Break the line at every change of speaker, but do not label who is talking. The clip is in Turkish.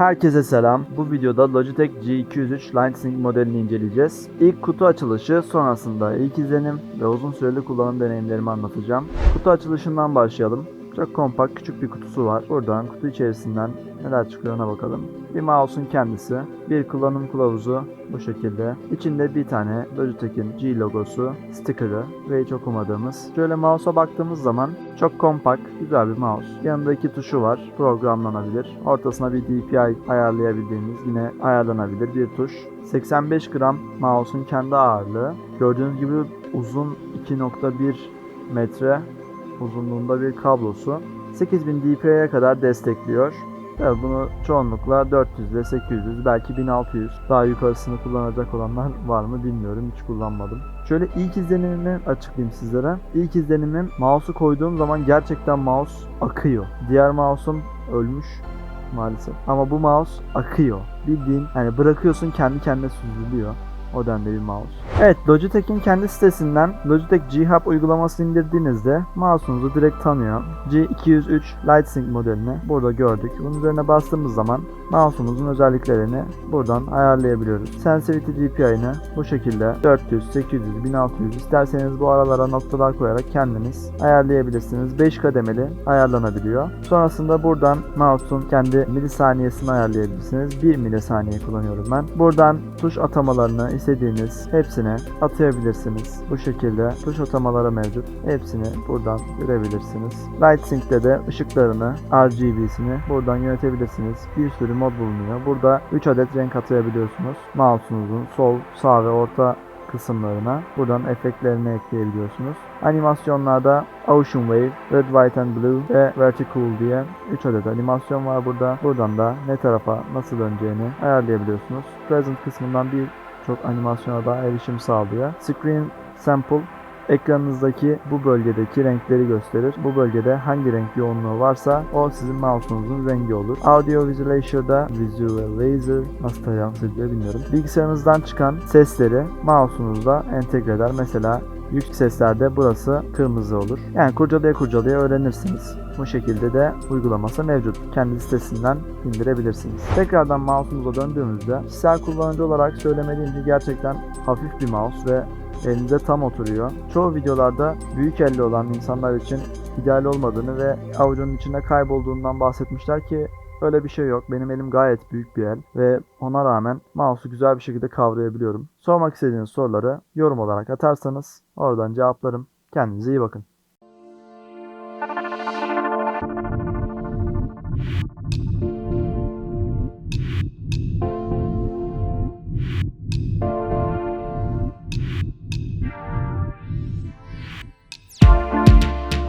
Herkese selam. Bu videoda Logitech G203 Lightsync modelini inceleyeceğiz. İlk kutu açılışı, sonrasında ilk izlenim ve uzun süreli kullanım deneyimlerimi anlatacağım. Kutu açılışından başlayalım. Çok kompakt küçük bir kutusu var. Buradan kutu içerisinden neler çıkıyor ona bakalım. Bir mouse'un kendisi, bir kullanım kılavuzu bu şekilde. İçinde bir tane Logitech'in G logosu, sticker'ı ve hiç okumadığımız. Şöyle mouse'a baktığımız zaman çok kompakt, güzel bir mouse. Yanında iki tuşu var, programlanabilir. Ortasına bir DPI ayarlayabildiğimiz yine ayarlanabilir bir tuş. 85 gram mouse'un kendi ağırlığı. Gördüğünüz gibi uzun 2.1 metre uzunluğunda bir kablosu. 8000 dpi'ye kadar destekliyor. Tabii bunu çoğunlukla 400 ile 800 belki 1600 daha yukarısını kullanacak olanlar var mı bilmiyorum hiç kullanmadım. Şöyle ilk izlenimimi açıklayayım sizlere. İlk izlenimim mouse'u koyduğum zaman gerçekten mouse akıyor. Diğer mouse'um ölmüş maalesef. Ama bu mouse akıyor. Bildiğin yani bırakıyorsun kendi kendine süzülüyor. O denli bir mouse. Evet Logitech'in kendi sitesinden Logitech G Hub uygulamasını indirdiğinizde mouse'unuzu direkt tanıyor. G203 Lightsync modelini burada gördük. Bunun üzerine bastığımız zaman mouse'umuzun özelliklerini buradan ayarlayabiliyoruz. Sensitivity DPI'ni bu şekilde 400, 800, 1600 isterseniz bu aralara noktalar koyarak kendiniz ayarlayabilirsiniz. 5 kademeli ayarlanabiliyor. Sonrasında buradan mouse'un kendi milisaniyesini ayarlayabilirsiniz. 1 milisaniye kullanıyorum ben. Buradan tuş atamalarını istediğiniz hepsini atayabilirsiniz. Bu şekilde tuş atamaları mevcut. Hepsini buradan görebilirsiniz. LightSync'te de ışıklarını, RGB'sini buradan yönetebilirsiniz. Bir sürü mod bulunuyor. Burada 3 adet renk atayabiliyorsunuz. Mouse'unuzun sol, sağ ve orta kısımlarına buradan efektlerini ekleyebiliyorsunuz. Animasyonlarda Ocean Wave, Red, White and Blue ve Vertical diye 3 adet animasyon var burada. Buradan da ne tarafa nasıl döneceğini ayarlayabiliyorsunuz. Present kısmından birçok animasyona daha erişim sağlıyor. Screen Sample ekranınızdaki bu bölgedeki renkleri gösterir. Bu bölgede hangi renk yoğunluğu varsa o sizin mouse'unuzun rengi olur. Audio Visualization'da Visualizer nasıl telaffuz ediliyor bilmiyorum. Bilgisayarınızdan çıkan sesleri mouse'unuzda entegre eder. Mesela yüksek seslerde burası kırmızı olur. Yani kurcalaya kurcalaya öğrenirsiniz. Bu şekilde de uygulaması mevcut. Kendi sitesinden indirebilirsiniz. Tekrardan mouse'umuza döndüğümüzde kişisel kullanıcı olarak söylemeliyim ki gerçekten hafif bir mouse ve elinize tam oturuyor. Çoğu videolarda büyük elli olan insanlar için ideal olmadığını ve avucunun içinde kaybolduğundan bahsetmişler ki öyle bir şey yok. Benim elim gayet büyük bir el ve ona rağmen mouse'u güzel bir şekilde kavrayabiliyorum. Sormak istediğiniz soruları yorum olarak atarsanız oradan cevaplarım. Kendinize iyi bakın.